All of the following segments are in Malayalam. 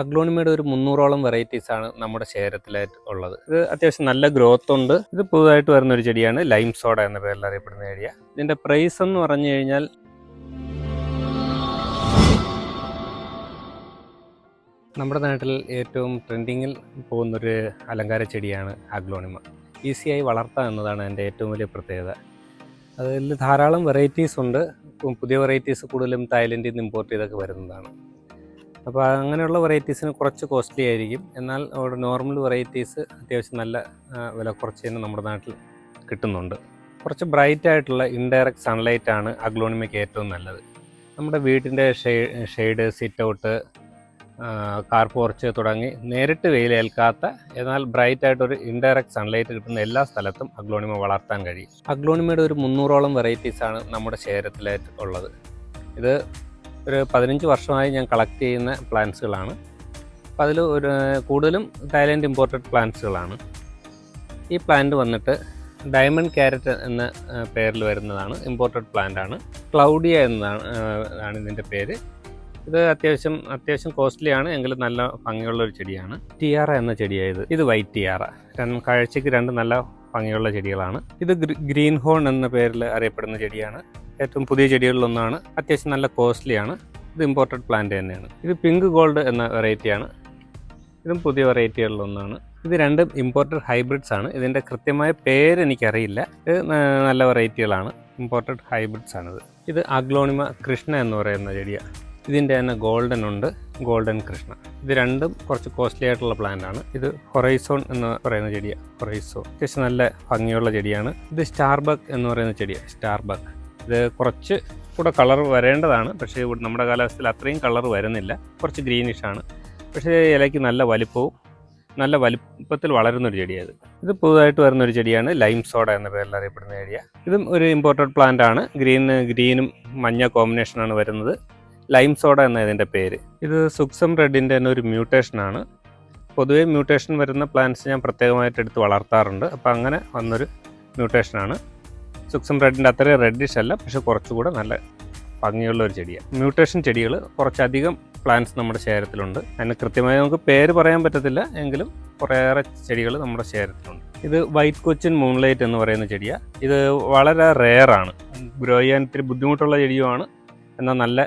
അഗ്ലോണിമയുടെ ഒരു മുന്നൂറോളം വെറൈറ്റീസ് ആണ് നമ്മുടെ ശേഖരത്തിലായിട്ട് ഉള്ളത്. ഇത് അത്യാവശ്യം നല്ല ഗ്രോത്ത് ഉണ്ട്. ഇത് പുതുതായിട്ട് വരുന്ന ഒരു ചെടിയാണ് ലൈം സോഡ എന്ന പേരിൽ അറിയപ്പെടുന്ന ചെടിയ. ഇതിന്റെ പ്രൈസ് എന്ന് പറഞ്ഞു കഴിഞ്ഞാൽ നമ്മുടെ നാട്ടിൽ ഏറ്റവും ട്രെൻഡിങ്ങിൽ പോകുന്നൊരു അലങ്കാര ചെടിയാണ് അഗ്ലോണിമ. ഈസിയായി വളർത്താം എന്നതാണ് എന്റെ ഏറ്റവും വലിയ പ്രത്യേകത. അതിൽ ധാരാളം വെറൈറ്റീസ് ഉണ്ട്. പുതിയ വെറൈറ്റീസ് കൂടുതലും തായ്ലൻഡിൽ നിന്ന് ഇമ്പോർട്ട് ചെയ്തൊക്കെ വരുന്നതാണ്. അപ്പോൾ അങ്ങനെയുള്ള വെറൈറ്റീസിന് കുറച്ച് കോസ്റ്റ്ലി ആയിരിക്കും. എന്നാൽ അവിടെ നോർമൽ വെറൈറ്റീസ് അത്യാവശ്യം നല്ല വില കുറച്ച് തന്നെ നമ്മുടെ നാട്ടിൽ കിട്ടുന്നുണ്ട്. കുറച്ച് ബ്രൈറ്റ് ആയിട്ടുള്ള ഇൻഡയറക്റ്റ് സൺലൈറ്റ് ആണ് അഗ്ലോണിമയ്ക്ക് ഏറ്റവും നല്ലത്. നമ്മുടെ വീട്ടിന്റെ shade sit out car porch തുടങ്ങി നേരിട്ട് വെയിലേൽക്കാത്ത എന്നാൽ ബ്രൈറ്റ് ആയിട്ടൊരു ഇൻഡയറക്റ്റ് സൺലൈറ്റ് കിട്ടുന്ന എല്ലാ സ്ഥലത്തും അഗ്ലോണിമ വളർത്താൻ കഴിയും. അഗ്ലോണിമയുടെ ഒരു മുന്നൂറോളം വെറൈറ്റീസാണ് നമ്മുടെ ശേഖരത്തിലായിട്ട് ഉള്ളത്. ഇത് ഒരു പതിനഞ്ച് വർഷമായി ഞാൻ കളക്ട് ചെയ്യുന്ന പ്ലാന്റ്സുകളാണ് അപ്പോൾ അതിൽ ഒരു കൂടുതലും തായ്ലൻഡ് ഇമ്പോർട്ടഡ് പ്ലാന്റ്സുകളാണ് ഈ പ്ലാന്റ് വന്നിട്ട് ഡയമണ്ട് ക്യാരറ്റ് എന്ന പേരിൽ വരുന്നതാണ് ഇമ്പോർട്ടഡ് പ്ലാന്റ് ആണ്. ക്ലൗഡിയ എന്നതാണ് ആണ് ഇതിന്റെ പേര്. ഇത് അത്യാവശ്യം അത്യാവശ്യം കോസ്റ്റ്ലി ആണ് എങ്കിലും നല്ല ഭംഗിയുള്ള ഒരു ചെടിയാണ്. ടിയാറ എന്ന ചെടിയായത് ഇത്. വൈറ്റ് ടിയാറ കാഴ്ചയ്ക്ക് രണ്ട് നല്ല ഭംഗിയുള്ള ചെടികളാണ്. ഇത് ഗ്രീൻ ഹോൺ എന്ന പേരിൽ അറിയപ്പെടുന്ന ചെടിയാണ്. ഏറ്റവും പുതിയ ചെടികളിലൊന്നാണ്. അത്യാവശ്യം നല്ല കോസ്റ്റ്ലിയാണ് ഇത് ഇമ്പോർട്ടഡ് പ്ലാന്റ് തന്നെയാണ്. ഇത് പിങ്ക് ഗോൾഡ് എന്ന വെറൈറ്റിയാണ്. ഇതും പുതിയ വെറൈറ്റികളിലൊന്നാണ്. ഇത് രണ്ടും ഇമ്പോർട്ടഡ് ഹൈബ്രിഡ്സ് ആണ്. ഇതിന്റെ കൃത്യമായ പേര് എനിക്കറിയില്ല. ഇത് നല്ല വെറൈറ്റികളാണ്. ഇമ്പോർട്ടഡ് ഹൈബ്രിഡ്സ് ആണിത്. ഇത് അഗ്ലോണിമ കൃഷ്ണ എന്ന് പറയുന്ന ചെടിയാണ് ഇതിന്റെ തന്നെ ഗോൾഡൻ ഉണ്ട് ഗോൾഡൻ കൃഷ്ണ. ഇത് രണ്ടും കുറച്ച് കോസ്റ്റ്ലി ആയിട്ടുള്ള പ്ലാന്റ് ആണ്. ഇത് ഹൊറൈസോൺ എന്ന് പറയുന്ന ചെടിയാണ് ഹൊറൈസോൺ അത്യാവശ്യം നല്ല ഭംഗിയുള്ള ചെടിയാണ്. ഇത് സ്റ്റാർബക്ക് എന്ന് പറയുന്ന ചെടിയാണ് സ്റ്റാർബക്ക് ഇത് കുറച്ച് കൂടെ കളർ വരേണ്ടതാണ് പക്ഷേ നമ്മുടെ കാലാവസ്ഥയിൽ അത്രയും കളർ വരുന്നില്ല. കുറച്ച് ഗ്രീനിഷ് ആണ്. പക്ഷേ ഇലയ്ക്ക് നല്ല വലിപ്പവും നല്ല വലിപ്പത്തിൽ വളരുന്നൊരു ചെടിയാണ് ഇത്. ഇത് പുതുതായിട്ട് വരുന്നൊരു ചെടിയാണ് ലൈം സോഡ എന്ന പേരിൽ അറിയപ്പെടുന്ന ചെടിയാണ് ഇതും ഒരു ഇമ്പോർട്ടഡ് പ്ലാന്റ് ആണ്. ഗ്രീൻ ഗ്രീനും മഞ്ഞ കോമ്പിനേഷനാണ് വരുന്നത്. ലൈം സോഡ എന്ന ഇതിന്റെ പേര്. ഇത് സുക്സം റെഡിന്റെ തന്നെ ഒരു മ്യൂട്ടേഷനാണ് പൊതുവേ മ്യൂട്ടേഷൻ വരുന്ന പ്ലാന്റ്സ് ഞാൻ പ്രത്യേകമായിട്ട് എടുത്ത് വളർത്താറുണ്ട്. അപ്പോൾ അങ്ങനെ വന്നൊരു മ്യൂട്ടേഷനാണ് സുക്സം റെഡിന്റെ അത്രയും റെഡിഷ് അല്ല പക്ഷെ കുറച്ചുകൂടെ നല്ല ഭംഗിയുള്ള ഒരു ചെടിയാണ്. മ്യൂട്ടേഷൻ ചെടികൾ കുറച്ചധികം പ്ലാന്റ്സ് നമ്മുടെ ശേഖരത്തിലുണ്ട് അതിന് കൃത്യമായി നമുക്ക് പേര് പറയാൻ പറ്റത്തില്ല എങ്കിലും കുറേയേറെ ചെടികൾ നമ്മുടെ ശേഖരത്തിലുണ്ട് ഇത് വൈറ്റ് കൊച്ചിൻ മൂൺലൈറ്റ് എന്ന് പറയുന്ന ചെടിയാണ് ഇത് വളരെ റെയറാണ് ഗ്രോ ചെയ്യാൻ ഇത്തിരി ബുദ്ധിമുട്ടുള്ള ചെടിയുമാണ്. എന്നാൽ നല്ല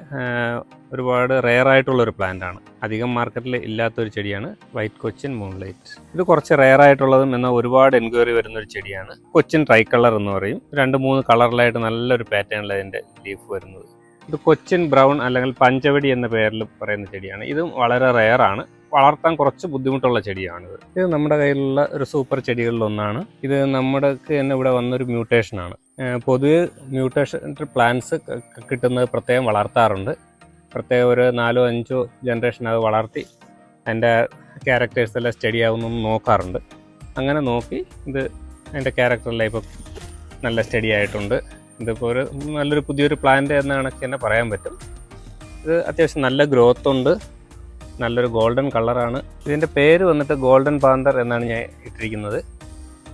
ഒരുപാട് റെയർ ആയിട്ടുള്ള ഒരു പ്ലാന്റ് ആണ്. അധികം മാർക്കറ്റിൽ ഇല്ലാത്തൊരു ചെടിയാണ് വൈറ്റ് കൊച്ചിൻ മൂൺലൈറ്റ് ഇത് കുറച്ച് റെയർ ആയിട്ടുള്ളതും എന്നാൽ ഒരുപാട് എൻക്വയറി വരുന്ന ഒരു ചെടിയാണ്. കൊച്ചിൻ ട്രൈ കളർ എന്ന് പറയും. രണ്ട് മൂന്ന് കളറിലായിട്ട് നല്ലൊരു പാറ്റേണിൽ അതിന്റെ ലീഫ് വരുന്നത്. ഇത് കൊച്ചിൻ ബ്രൗൺ അല്ലെങ്കിൽ പഞ്ചവടി എന്ന പേരിൽ പറയുന്ന ചെടിയാണ്. ഇതും വളരെ റെയർ ആണ്. വളർത്താൻ കുറച്ച് ബുദ്ധിമുട്ടുള്ള ചെടിയാണിത്. ഇത് നമ്മുടെ കയ്യിലുള്ള ഒരു സൂപ്പർ ചെടികളിലൊന്നാണ് ഇത് നമ്മുടെ തന്നെ ഇവിടെ വന്നൊരു മ്യൂട്ടേഷനാണ് പൊതുവെ മ്യൂട്ടേഷൻ പ്ലാന്റ്സ് കിട്ടുന്നത് പ്രത്യേകം വളർത്താറുണ്ട്. പ്രത്യേകം ഒരു നാലോ അഞ്ചോ ജനറേഷൻ അത് വളർത്തി അതിന്റെ ക്യാരക്ടേഴ്സ് എല്ലാം സ്റ്റഡി ആവുന്നു നോക്കാറുണ്ട്. അങ്ങനെ നോക്കി ഇത് അതിന്റെ ക്യാരക്ടറെല്ലാം ഇപ്പോൾ നല്ല സ്റ്റഡി ആയിട്ടുണ്ട്. ഇതിപ്പോൾ ഒരു നല്ലൊരു പുതിയൊരു പ്ലാന്റ് എന്ന കണക്ക് തന്നെ പറയാൻ പറ്റും. ഇത് അത്യാവശ്യം നല്ല ഗ്രോത്ത് ഉണ്ട്. നല്ലൊരു ഗോൾഡൻ കളറാണ്. ഇതിന്റെ പേര് വന്നിട്ട് ഗോൾഡൻ പാന്തർ എന്നാണ് ഞാൻ ഇട്ടിരിക്കുന്നത്.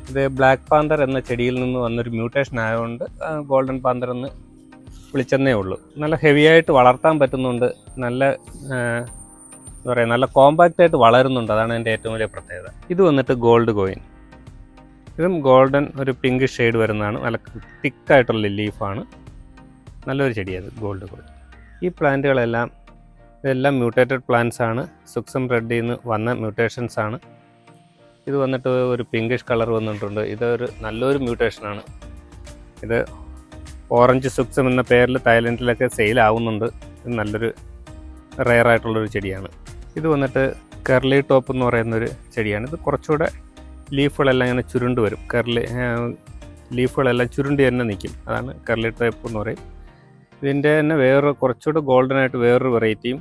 ഇത് ബ്ലാക്ക് പാന്തർ എന്ന ചെടിയിൽ നിന്ന് വന്നൊരു മ്യൂട്ടേഷൻ ആയതുകൊണ്ട് ഗോൾഡൻ പാന്തർ എന്ന് വിളിച്ചെന്നേ ഉള്ളൂ. നല്ല ഹെവി ആയിട്ട് വളർത്താൻ പറ്റുന്നുണ്ട്. നല്ല എന്താ പറയുക നല്ല കോമ്പാക്റ്റ് ആയിട്ട് വളരുന്നുണ്ട്. അതാണ് എന്റെ ഏറ്റവും വലിയ പ്രത്യേകത. ഇത് വന്നിട്ട് ഗോൾഡ് കോയിൻ ഇതും ഗോൾഡൻ ഒരു പിങ്ക് ഷെയ്ഡ് വരുന്നതാണ്. നല്ല തിക്കായിട്ടുള്ള ലീഫാണ് നല്ലൊരു ചെടിയത് ഗോൾഡ് കോയിൻ ഈ പ്ലാന്റുകളെല്ലാം ഇതെല്ലാം മ്യൂട്ടേറ്റഡ് പ്ലാന്റ്സ് ആണ്. സുക്സം റെഡിൽ നിന്ന് വന്ന മ്യൂട്ടേഷൻസ് ആണ്. ഇത് വന്നിട്ട് ഒരു പിങ്കിഷ് കളർ വന്നിട്ടുണ്ട്. ഇതൊരു നല്ലൊരു മ്യൂട്ടേഷനാണ് ഇത് ഓറഞ്ച് സുക്സം എന്ന പേരിൽ തായ്ലൻഡിലൊക്കെ സെയിൽ ആവുന്നുണ്ട്. ഇത് നല്ലൊരു റെയർ ആയിട്ടുള്ളൊരു ചെടിയാണ്. ഇത് വന്നിട്ട് കെർലി ടോപ്പ് എന്ന് പറയുന്നൊരു ചെടിയാണ്. ഇത് കുറച്ചുകൂടെ ലീഫുകളെല്ലാം ഇങ്ങനെ ചുരുണ്ട് വരും. കെർലി ലീഫുകളെല്ലാം ചുരുണ്ടി തന്നെ നിൽക്കും. അതാണ് കെർലി ടോപ്പ് എന്ന് പറയും. ഇതിന്റെ തന്നെ വേറൊരു കുറച്ചുകൂടെ ഗോൾഡൻ ആയിട്ട് വേറൊരു വെറൈറ്റിയും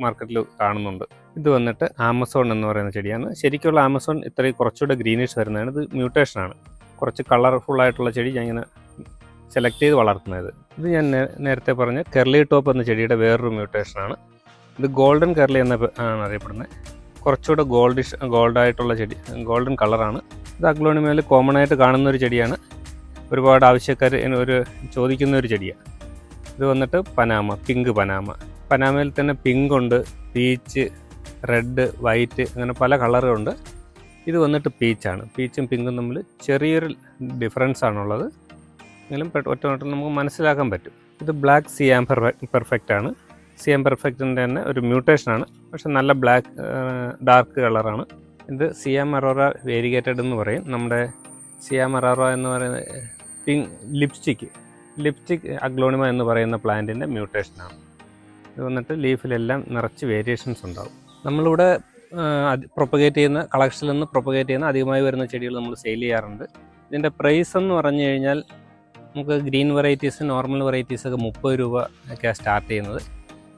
മാർക്കറ്റിൽ കാണുന്നുണ്ട്. ഇത് വന്നിട്ട് ആമസോൺ എന്ന് പറയുന്ന ചെടിയാണ്. ശരിക്കുള്ള ആമസോൺ ഇത്രയും കുറച്ചുകൂടെ ഗ്രീനിഷ് വരുന്നതാണ്. ഇത് മ്യൂട്ടേഷനാണ് കുറച്ച് കളർഫുൾ ആയിട്ടുള്ള ചെടി ഞാൻ ഇങ്ങനെ സെലക്ട് ചെയ്ത് വളർത്തുന്നത്. ഇത് ഞാൻ നേരത്തെ പറഞ്ഞ കെർലി ടോപ്പ് എന്ന ചെടിയുടെ വേറൊരു മ്യൂട്ടേഷനാണ് ഇത് ഗോൾഡൻ കെർലി എന്ന ആണ് അറിയപ്പെടുന്നത്. കുറച്ചുകൂടെ ഗോൾഡിഷ് ഗോൾഡായിട്ടുള്ള ചെടി ഗോൾഡൻ കളറാണ് ഇത് അഗ്ലോണിമയിൽ കോമൺ ആയിട്ട് കാണുന്ന ഒരു ചെടിയാണ്. ഒരുപാട് ആവശ്യക്കാർ ഒരു ചോദിക്കുന്ന ഒരു ചെടിയാണ് ഇത് വന്നിട്ട് പനാമ പിങ്ക് പനാമ പനാമയിൽ തന്നെ പിങ്ക് ഉണ്ട് പീച്ച് റെഡ് വൈറ്റ് അങ്ങനെ പല കളറുണ്ട് ഇത് വന്നിട്ട് പീച്ചാണ് പീച്ചും പിങ്കും തമ്മിൽ ചെറിയൊരു ഡിഫറൻസ് ആണുള്ളത്. എങ്കിലും ഒറ്റ നമുക്ക് മനസ്സിലാക്കാൻ പറ്റും. ഇത് ബ്ലാക്ക് സിയാം പെർഫെക്റ്റ് ആണ്. സിയാം പെർഫെക്റ്റിന്റെ തന്നെ ഒരു മ്യൂട്ടേഷനാണ് പക്ഷെ നല്ല ബ്ലാക്ക് ഡാർക്ക് കളറാണ് ഇത് സിയാം അറോറ വേരിഗേറ്റഡ് എന്ന് പറയും. നമ്മുടെ സിയാം അറോറ എന്ന് പറയുന്ന പിങ്ക് ലിപ്സ്റ്റിക്ക് ലിപ്സ്റ്റിക് അഗ്ലോണിമ എന്ന് പറയുന്ന പ്ലാന്റിന്റെ മ്യൂട്ടേഷനാണ് ഇത് വന്നിട്ട് ലീഫിലെല്ലാം നിറച്ച് വേരിയേഷൻസ് ഉണ്ടാവും. നമ്മളിവിടെ പ്രൊപ്പഗേറ്റ് ചെയ്യുന്ന കളക്ഷനിൽ നിന്ന് പ്രൊപ്പഗേറ്റ് ചെയ്യുന്ന അധികമായി വരുന്ന ചെടികൾ നമ്മൾ സെയിൽ ചെയ്യാറുണ്ട്. ഇതിന്റെ പ്രൈസ് എന്ന് പറഞ്ഞു കഴിഞ്ഞാൽ നമുക്ക് ഗ്രീൻ വെറൈറ്റീസ് നോർമൽ വെറൈറ്റീസ് ഒക്കെ മുപ്പത് രൂപ ഒക്കെയാണ് സ്റ്റാർട്ട് ചെയ്യുന്നത്.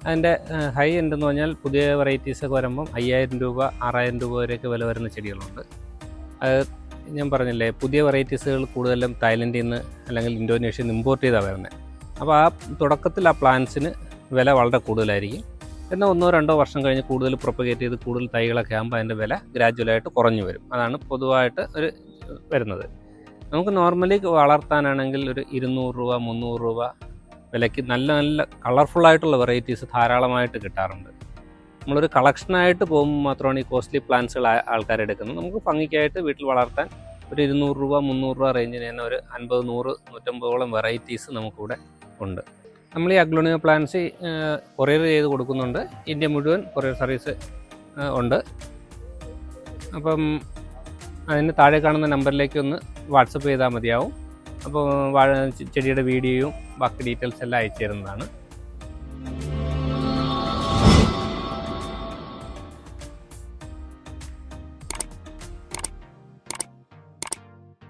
അതിന്റെ ഹൈ എൻഡ് എന്ന് പറഞ്ഞാൽ പുതിയ വെറൈറ്റീസ് ഒക്കെ വരുമ്പം അയ്യായിരം രൂപ ആറായിരം രൂപ വരെയൊക്കെ വില വരുന്ന ചെടികളുണ്ട്. അത് ഞാൻ പറഞ്ഞില്ലേ പുതിയ വെറൈറ്റീസുകൾ കൂടുതലും തായ്ലൻഡിൽ നിന്ന് അല്ലെങ്കിൽ ഇന്തോനേഷ്യയിൽ നിന്ന് ഇമ്പോർട്ട് ചെയ്താണ് വരുന്നത് അപ്പോൾ ആ തുടക്കത്തിൽ ആ പ്ലാന്റ്സിന് വില വളരെ കൂടുതലായിരിക്കും. എന്നാൽ ഒന്നോ രണ്ടോ വർഷം കഴിഞ്ഞ് കൂടുതൽ പ്രൊപ്പഗേറ്റ് ചെയ്ത് കൂടുതൽ തൈകളൊക്കെ ആകുമ്പോൾ അതിന്റെ വില ഗ്രാജുവലായിട്ട് കുറഞ്ഞു വരും. അതാണ് പൊതുവായിട്ട് ഒരു വരുന്നത്. നമുക്ക് നോർമലി വളർത്താനാണെങ്കിൽ ഒരു ഇരുന്നൂറ് രൂപ മുന്നൂറ് രൂപ വിലയ്ക്ക് നല്ല നല്ല കളർഫുള്ളായിട്ടുള്ള വെറൈറ്റീസ് ധാരാളമായിട്ട് കിട്ടാറുണ്ട്. നമ്മളൊരു കളക്ഷനായിട്ട് പോകുമ്പോൾ മാത്രമാണ് ഈ കോസ്റ്റ്ലി പ്ലാന്റ്സുകൾ ആൾക്കാരെടുക്കുന്നത് നമുക്ക് ഭംഗിക്കായിട്ട് വീട്ടിൽ വളർത്താൻ ഒരു ഇരുന്നൂറ് രൂപ മുന്നൂറ് രൂപ റേഞ്ചിന് തന്നെ ഒരു അൻപത് നൂറ് നൂറ്റമ്പതോളം വെറൈറ്റീസ് നമുക്കിവിടെ ഉണ്ട്. നമ്മൾ ഈ അഗ്ലോണിയ പ്ലാൻസ് കൊറിയർ ചെയ്ത് കൊടുക്കുന്നുണ്ട്. ഇന്ത്യ മുഴുവൻ കൊറിയർ സർവീസ് ഉണ്ട്. അപ്പം അതിന് താഴെ കാണുന്ന നമ്പറിലേക്ക് ഒന്ന് വാട്സപ്പ് ചെയ്താൽ മതിയാവും. അപ്പോൾ ചെടിയുടെ വീഡിയോയും ബാക്കി ഡീറ്റെയിൽസ് എല്ലാം അയച്ചു തരുന്നതാണ്.